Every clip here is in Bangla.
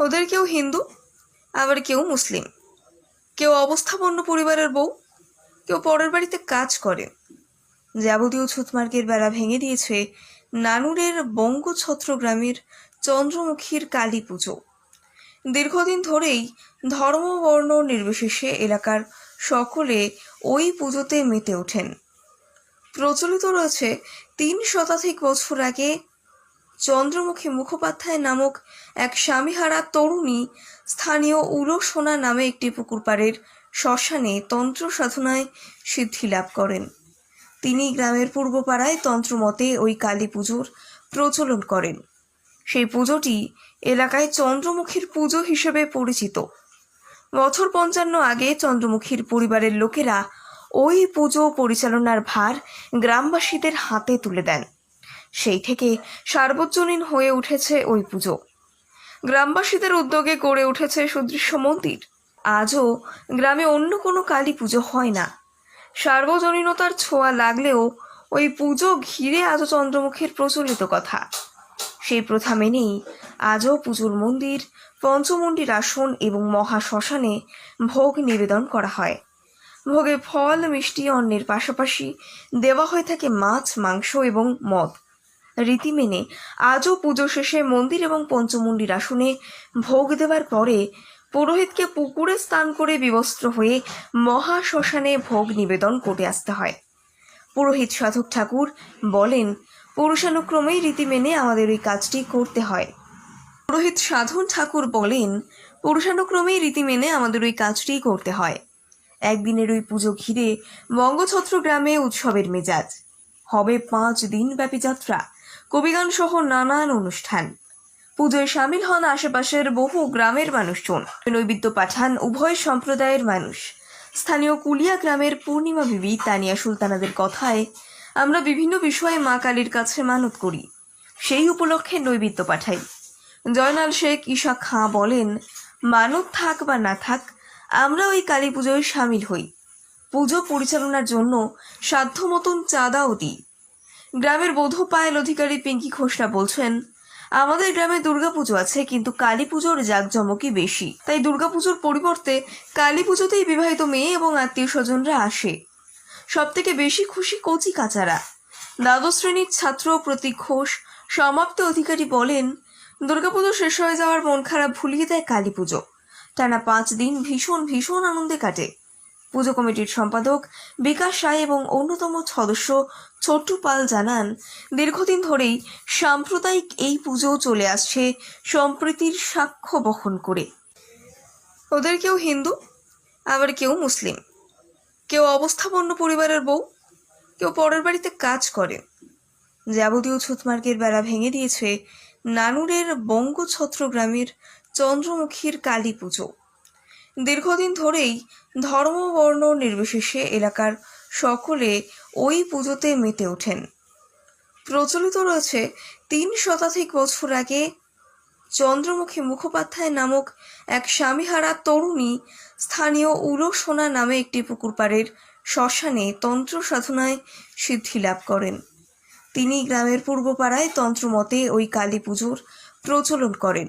ওদের কেউ হিন্দু, আবার কেউ মুসলিম। কেউ অবস্থাপন্ন পরিবারের বউ, কেউ পরের বাড়িতে কাজ করে। যাবতীয় ছুতমার্গের বেড়া ভেঙে দিয়েছে নানুরের বঙ্গছত্র গ্রামের চন্দ্রমুখীর কালী পুজো। দীর্ঘদিন ধরেই ধর্ম, বর্ণ নির্বিশেষে এলাকার সকলে ওই পুজোতে মেতে ওঠেন। প্রচলিত রয়েছে তিন শতাধিক বছর আগে চন্দ্রমুখী মুখোপাধ্যায় নামক এক স্বামীহারা তরুণী স্থানীয় উলো সোনা নামে একটি পুকুর পাড়ের শ্মশানে তন্ত্র সাধনায় সিদ্ধি লাভ করেন। তিনি গ্রামের পূর্বপাড়ায় তন্ত্রমতে ওই কালী পুজোর প্রচলন করেন। সেই পুজোটি এলাকায় চন্দ্রমুখীর পুজো হিসেবে পরিচিত। বছর পঞ্চান্ন আগে চন্দ্রমুখীর পরিবারের লোকেরা ওই পুজো পরিচালনার ভার গ্রামবাসীদের হাতে তুলে দেন। সেই থেকে সার্বজনীন হয়ে উঠেছে ওই পুজো। গ্রামবাসীদের উদ্যোগে গড়ে উঠেছে সুদৃশ্য মন্দির। আজও গ্রামে অন্য কোনো কালী পুজো হয় না। সার্বজনীনতার ছোঁয়া লাগলেও ওই পুজো ঘিরে আজও চন্দ্রমুখের প্রচলিত কথা। সেই প্রথা মেনেই আজও পুজোর মন্দির, পঞ্চমন্ডির আসন এবং মহা শ্মশানে ভোগ নিবেদন করা হয়। ভোগে ফল, মিষ্টি, অন্নের পাশাপাশি দেওয়া হয়ে থাকে মাছ, মাংস এবং মদ। রীতি মেনে আজও পুজো শেষে মন্দির এবং পঞ্চমুণ্ডির আসনে ভোগ দেওয়ার পরে পুরোহিতকে পুকুরে স্নান করে বিবস্ত্র হয়ে মহা শ্মশানে ভোগ নিবেদন করে আসতে হয়। পুরোহিত সাধক ঠাকুর বলেন, পুরুষানুক্রমেই রীতি মেনে আমাদের ওই কাজটি করতে হয়। পুরোহিত সাধন ঠাকুর বলেন, পুরুষানুক্রমেই রীতি মেনে আমাদের ওই কাজটি করতে হয়। একদিনের ওই পুজো ঘিরে বঙ্গছত্র গ্রামে উৎসবের মেজাজ। হবে পাঁচ দিন ব্যাপী যাত্রা। কবিগান সহ নানান অনুষ্ঠান। পুজোয় সামিল হন আশেপাশের বহু গ্রামের মানুষজন। নৈবেদ্য পাঠান উভয় সম্প্রদায়ের মানুষ। স্থানীয় কুলিয়া গ্রামের পূর্ণিমা বিবি তানিয়া সুলতানাদের কথায়, আমরা বিভিন্ন বিষয়ে মা কালীর কাছে মানত করি। সেই উপলক্ষে নৈবেদ্য পাঠাই। জয়নাল শেখ ঈশা খাঁ বলেন, মানত থাক বা না থাক, আমরা ওই কালী পুজোয় সামিল হই। পুজো পরিচালনার জন্য সাধ্য মতন চাঁদাও দিই। গ্রামের বধূ পায়েল অধিকারী পিঙ্কি ঘোষরা বলছেন, আমাদের গ্রামে দুর্গাপুজো আছে, কিন্তু কালী পুজোর জাঁকজমকই বেশি। তাই দুর্গাপুজোর পরিবর্তে কালী পুজোতেই বিবাহিত মেয়ে এবং আত্মীয় স্বজনরা আসে। সব থেকে বেশি খুশি কচি কাচারা। দ্বাদশ শ্রেণির ছাত্র প্রতীক ঘোষ, সমাপ্ত অধিকারী বলেন, দুর্গাপুজো শেষ হয়ে যাওয়ার মন খারাপ ভুলিয়ে দেয় কালী পুজো টানা পাঁচ দিন ভীষণ ভীষণ আনন্দে কাটে। পুজো কমিটির সম্পাদক বিকাশ রায় এবং অন্যতম সদস্য ছোট্টু পাল জানান, দীর্ঘদিন ধরেই সাম্প্রদায়িক এই পুজো চলে আসছে সম্প্রীতির সাক্ষ্য বহন করে। ওদের কেউ হিন্দু, আবার কেউ মুসলিম। কেউ অবস্থাপন্ন পরিবারের বউ, কেউ পরের বাড়িতে কাজ করে। যাবতীয় ছুতমার্গের বেড়া ভেঙে দিয়েছে নানুরের বঙ্গছত্র গ্রামের চন্দ্রমুখীর কালী পুজো। দীর্ঘদিন ধরেই ধর্ম, বর্ণ নির্বিশেষে এলাকার সকলে ওই পুজোতে মেতে ওঠেন। প্রচলিত রয়েছে তিন শতাধিক বছর আগে চন্দ্রমুখী মুখোপাধ্যায় নামক এক স্বামীহারা তরুণী স্থানীয় উলো সোনা নামে একটি পুকুর পাড়ের শ্মশানে তন্ত্র সাধনায় সিদ্ধি লাভ করেন। তিনি গ্রামের পূর্বপাড়ায় তন্ত্রমতে ওই কালী পুজোর প্রচলন করেন।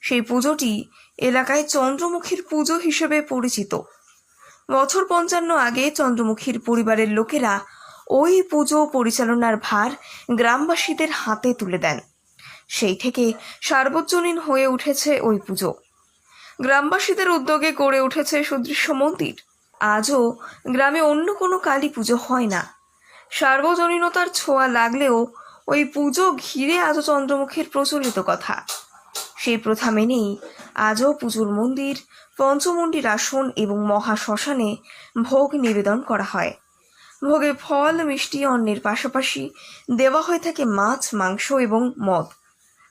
সেই পুজোটি এলাকায় চন্দ্রমুখীর পুজো হিসেবে পরিচিত। বছর পঞ্চান্ন আগে চন্দ্রমুখীর পরিবারের লোকেরা ওই পুজো পরিচালনার ভার গ্রামবাসীদের হাতে তুলে দেন। সেই থেকে সার্বজনীন হয়ে উঠেছে ওই পুজো। গ্রামবাসীদের উদ্যোগে গড়ে উঠেছে সুদৃশ্য মন্দির। আজও গ্রামে অন্য কোনো কালী পুজো হয় না। সার্বজনীনতার ছোঁয়া লাগলেও ওই পুজো ঘিরে আজও চন্দ্রমুখীর প্রচলিত কথা। সেই প্রথা মেনেই আজও পুজোর মন্দির, পঞ্চমন্ডির আসন এবং মহা শ্মশানে ভোগ নিবেদন করা হয়। ভোগে ফল, মিষ্টি, অন্নের পাশাপাশি দেওয়া হয়ে থাকে মাছ, মাংস এবং মদ।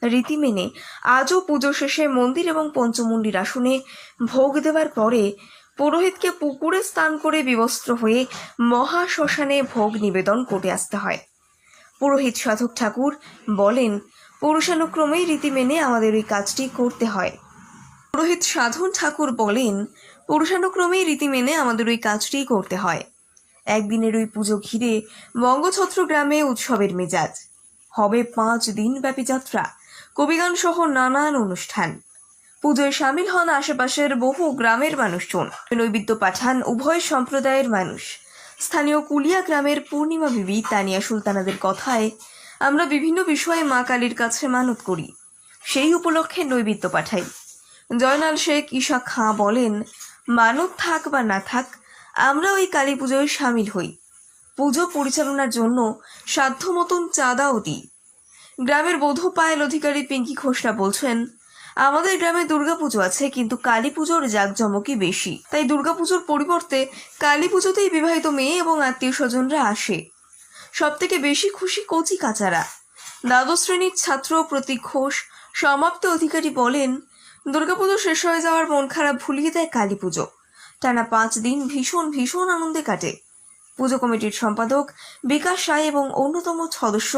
রীতি মেনে আজও পুজো শেষে মন্দির এবং পঞ্চমন্ডির আসনে ভোগ দেওয়ার পরে পুরোহিতকে পুকুরে স্নান করে বিবস্ত্র হয়ে মহা শ্মশানে ভোগ নিবেদন করে আসতে হয়। পুরোহিত সাধক ঠাকুর বলেন, পুরুষানুক্রমেই রীতি মেনে আমাদের ওই কাজটি করতে হয়। পুরোহিত সাধন ঠাকুর বলেন, পুরুষানুক্রমেই রীতি মেনে আমাদের ওই কাজটি করতে হয়। একদিনের ওই পুজো ঘিরে বঙ্গছত্র গ্রামে উৎসবের মেজাজ। হবে পাঁচ দিন ব্যাপী যাত্রা, কবিগান সহ নানান অনুষ্ঠান। পুজোয় সামিল হন আশেপাশের বহু গ্রামের মানুষজন। নৈবেদ্য পাঠান উভয় সম্প্রদায়ের মানুষ। স্থানীয় কুলিয়া গ্রামের পূর্ণিমা বিবি তানিয়া সুলতানাদের কথায়, আমরা বিভিন্ন বিষয়ে মা কালীর কাছে মানত করি। সেই উপলক্ষে নৈবেদ্য পাঠাই। জয়নাল শেখ ঈশা খাঁ বলেন মানত থাক বা না থাক, আমরা ওই কালী পুজোয় সামিল হই। পুজো পরিচালনার জন্য সাধ্য মতন চাঁদাও দিই। গ্রামের বধূ পায়েল অধিকারী পিঙ্কি ঘোষরা বলছেন, আমাদের গ্রামে দুর্গাপুজো আছে, কিন্তু কালী পুজোর জাঁকজমকই বেশি। তাই দুর্গাপুজোর পরিবর্তে কালী পুজোতেই বিবাহিত মেয়ে এবং আত্মীয় স্বজনরা আসে। সব থেকে বেশি খুশি কচি কাচারা। দ্বাদশ শ্রেণির ছাত্র প্রতীক ঘোষ, সমাপ্ত অধিকারী বলেন দুর্গাপুজো শেষ হয়ে যাওয়ার মন খারাপ ভুলিয়ে দেয় কালী পুজো। টানা পাঁচ দিন ভীষণ ভীষণ আনন্দে কাটে। পুজো কমিটির সম্পাদক বিকাশ রায় এবং অন্যতম সদস্য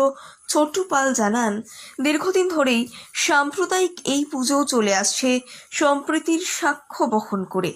ছোট্টু পাল জানান, দীর্ঘদিন ধরেই সাম্প্রদায়িক এই পুজো চলে আসছে সম্প্রীতির সাক্ষ্য বহন করে।